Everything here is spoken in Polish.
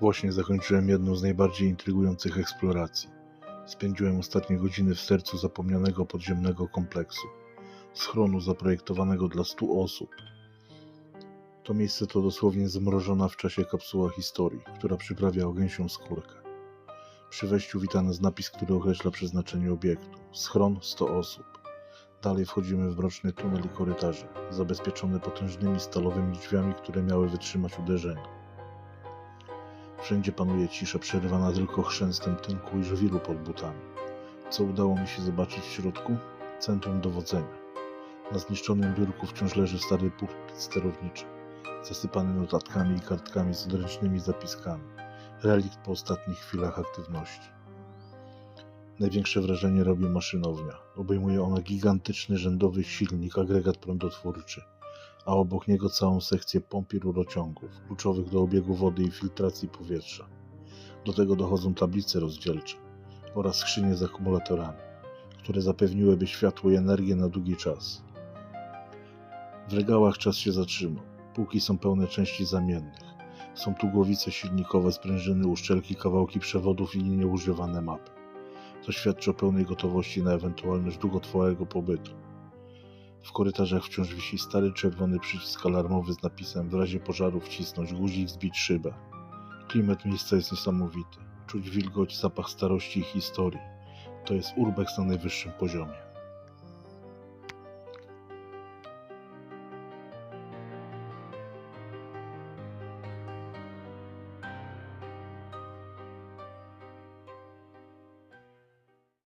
Właśnie zakończyłem jedną z najbardziej intrygujących eksploracji. Spędziłem ostatnie godziny w sercu zapomnianego podziemnego kompleksu, schronu zaprojektowanego dla stu osób. To miejsce to dosłownie zamrożona w czasie kapsuła historii, która przyprawia o gęsią skórkę. Przy wejściu witany z napis, który określa przeznaczenie obiektu. Schron 100 osób. Dalej wchodzimy w mroczny tunel i korytarze, zabezpieczone potężnymi stalowymi drzwiami, które miały wytrzymać uderzenie. Wszędzie panuje cisza, przerywana tylko chrzęstem tynku i żwiru pod butami. Co udało mi się zobaczyć w środku? Centrum dowodzenia. Na zniszczonym biurku wciąż leży stary pulpit sterowniczy, zasypany notatkami i kartkami z odręcznymi zapiskami. Relikt po ostatnich chwilach aktywności. Największe wrażenie robi maszynownia. Obejmuje ona gigantyczny rzędowy silnik, agregat prądotwórczy, a obok niego całą sekcję pomp i rurociągów, kluczowych do obiegu wody i filtracji powietrza. Do tego dochodzą tablice rozdzielcze oraz skrzynie z akumulatorami, które zapewniłyby światło i energię na długi czas. W regałach czas się zatrzymał. Półki są pełne części zamiennych. Są tu głowice silnikowe, sprężyny, uszczelki, kawałki przewodów i nieużywane mapy. To świadczy o pełnej gotowości na ewentualność długotrwałego pobytu. W korytarzach wciąż wisi stary czerwony przycisk alarmowy z napisem w razie pożaru wcisnąć guzik, zbić szybę. Klimat miejsca jest niesamowity. Czuć wilgoć, zapach starości i historii. To jest urbex na najwyższym poziomie.